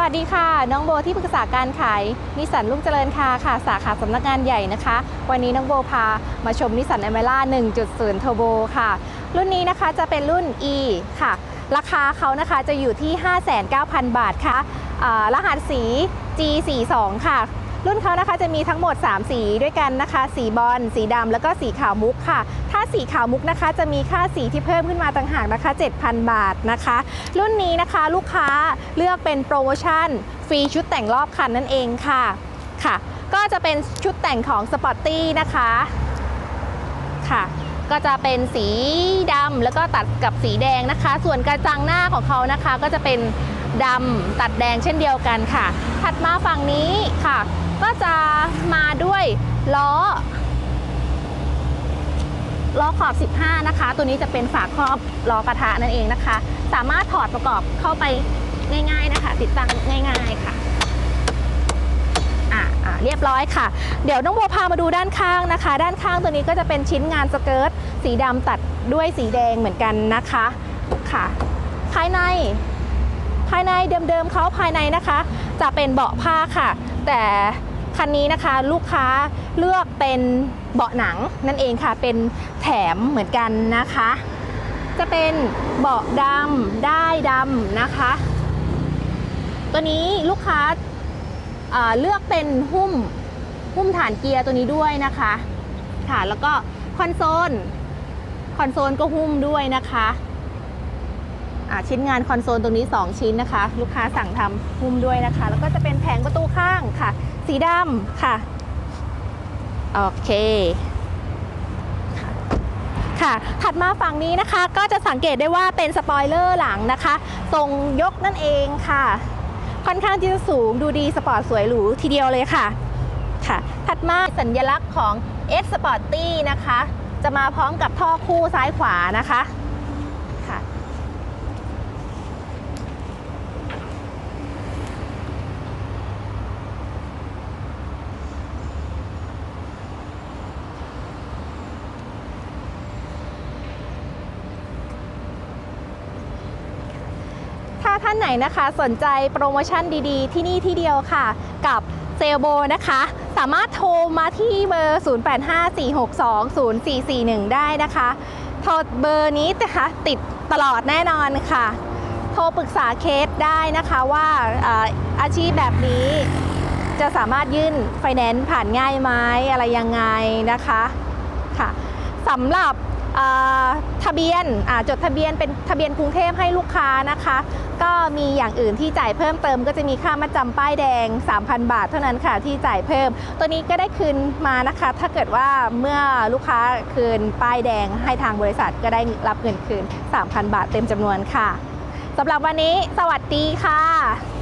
วัสดีค่ะ น้องโบที่ปรึกษาการขายนิสสันลุงเจริญคาค่ะ สาขาสำนักงานใหญ่นะคะ วันนี้น้องโบพามาชมนิสสันอเมร่า1.0 Turbo ค่ะ รุ่นนี้นะคะจะเป็นรุ่น E ค่ะ ราคาเขานะคะจะอยู่ที่ 59,000 บาทค่ะรหัสสี G42 ค่ะ รุ่นเขานะคะจะมีทั้งหมด 3 สีด้วยกันนะคะ สีบอลสีดำแล้วก็สีขาวมุกค่ะ ถ้าสีขาวมุกนะคะ จะมีค่าสีที่เพิ่มขึ้นมาต่างหากนะคะ 7,000 บาทนะคะ รุ่นนี้นะคะลูกค้าเลือกเป็นโปรโมชั่นฟรีชุดแต่งรอบคันนั่นเองค่ะค่ะ ก็จะเป็นชุดแต่งของสปอร์ตี้นะคะค่ะก็จะเป็นสีดำแล้วก็ตัดกับสีแดงนะคะ ส่วนกระจังหน้าของเขานะคะ ก็จะเป็นดำตัดแดงเช่นเดียวกันค่ะ ถัดมาฝั่งนี้ ค่ะ ก็จะมาด้วยล้อล้อขอบ 15 นะคะ ตัวนี้จะเป็นฝาครอบล้อกระทะนั่นเองนะคะ สามารถถอดประกอบเข้าไปง่าย ๆนะคะ ติดตั้งง่าย ๆค่ะอะอะเรียบร้อยค่ะ เดี๋ยวน้องโบพามาดูด้านข้างนะคะ ด้านข้างตัวนี้ก็จะเป็นชิ้นงานสเกิร์ตสีดำตัดด้วยสีแดงเหมือนกันนะคะค่ะ ภายในภายในเดิมๆเขาภายในนะคะ จะเป็นเบาะผ้าค่ะ แต่คันนี้นะคะลูกค้าเลือกเป็นเบาะหนังนั่นเองค่ะ เป็นแถมเหมือนกันนะคะ จะเป็นเบาะดำได้ดำนะคะ ตัวนี้ลูกค้าเอ่อเลือกเป็นหุ้มหุ้มฐานเกียร์ตัวนี้ด้วยนะคะค่ะแล้วก็คอนโซลคอนโซลก็หุ้มด้วยนะคะ ชิ้นงานคอนโซลตรงนี้ 2 ชิ้นนะคะ ลูกค้าสั่งทำหุ้มด้วยนะคะ แล้วก็จะเป็นแผงประตูข้างค่ะ สีดำค่ะ โอเคค่ะถัดมาฝั่งนี้นะคะก็จะสังเกตได้ว่าเป็นสปอยเลอร์หลังนะคะทรงยกนั่นเองค่ะ ค่อนข้างที่จะสูงดูดีสปอร์ตสวยหรูทีเดียวเลยค่ะค่ะ ถัดมาสัญลักษณ์ของ S Sporty นะคะ จะมาพร้อมกับท่อคู่ซ้ายขวานะคะ ถ้าท่านไหนนะคะ สนใจโปรโมชั่นดีๆ ที่นี่ที่เดียวค่ะ กับเซลโบนะคะ สามารถโทรมาที่เบอร์ 0854620441 ได้นะคะโทรเบอร์นี้นะคะติดตลอดแน่นอนค่ะ โทรปรึกษาเคสได้นะคะว่าอาชีพแบบนี้จะสามารถยื่นไฟแนนซ์ผ่านง่ายไหมอะไรยังไงนะคะค่ะสำหรับ ทะเบียนจดทะเบียนเป็นทะเบียนกรุงเทพให้ลูกค้านะคะ ก็มีอย่างอื่นที่จ่ายเพิ่มเติม ก็จะมีค่ามาจำป้ายแดง 3,000 บาทเท่านั้นค่ะที่จ่ายเพิ่ม ตัวนี้ก็ได้คืนมานะคะ ถ้าเกิดว่าเมื่อลูกค้าคืนป้ายแดงให้ทางบริษัทก็ได้รับเงินคืน 3,000 บาทเต็มจำนวนค่ะสำหรับวันนี้สวัสดีค่ะ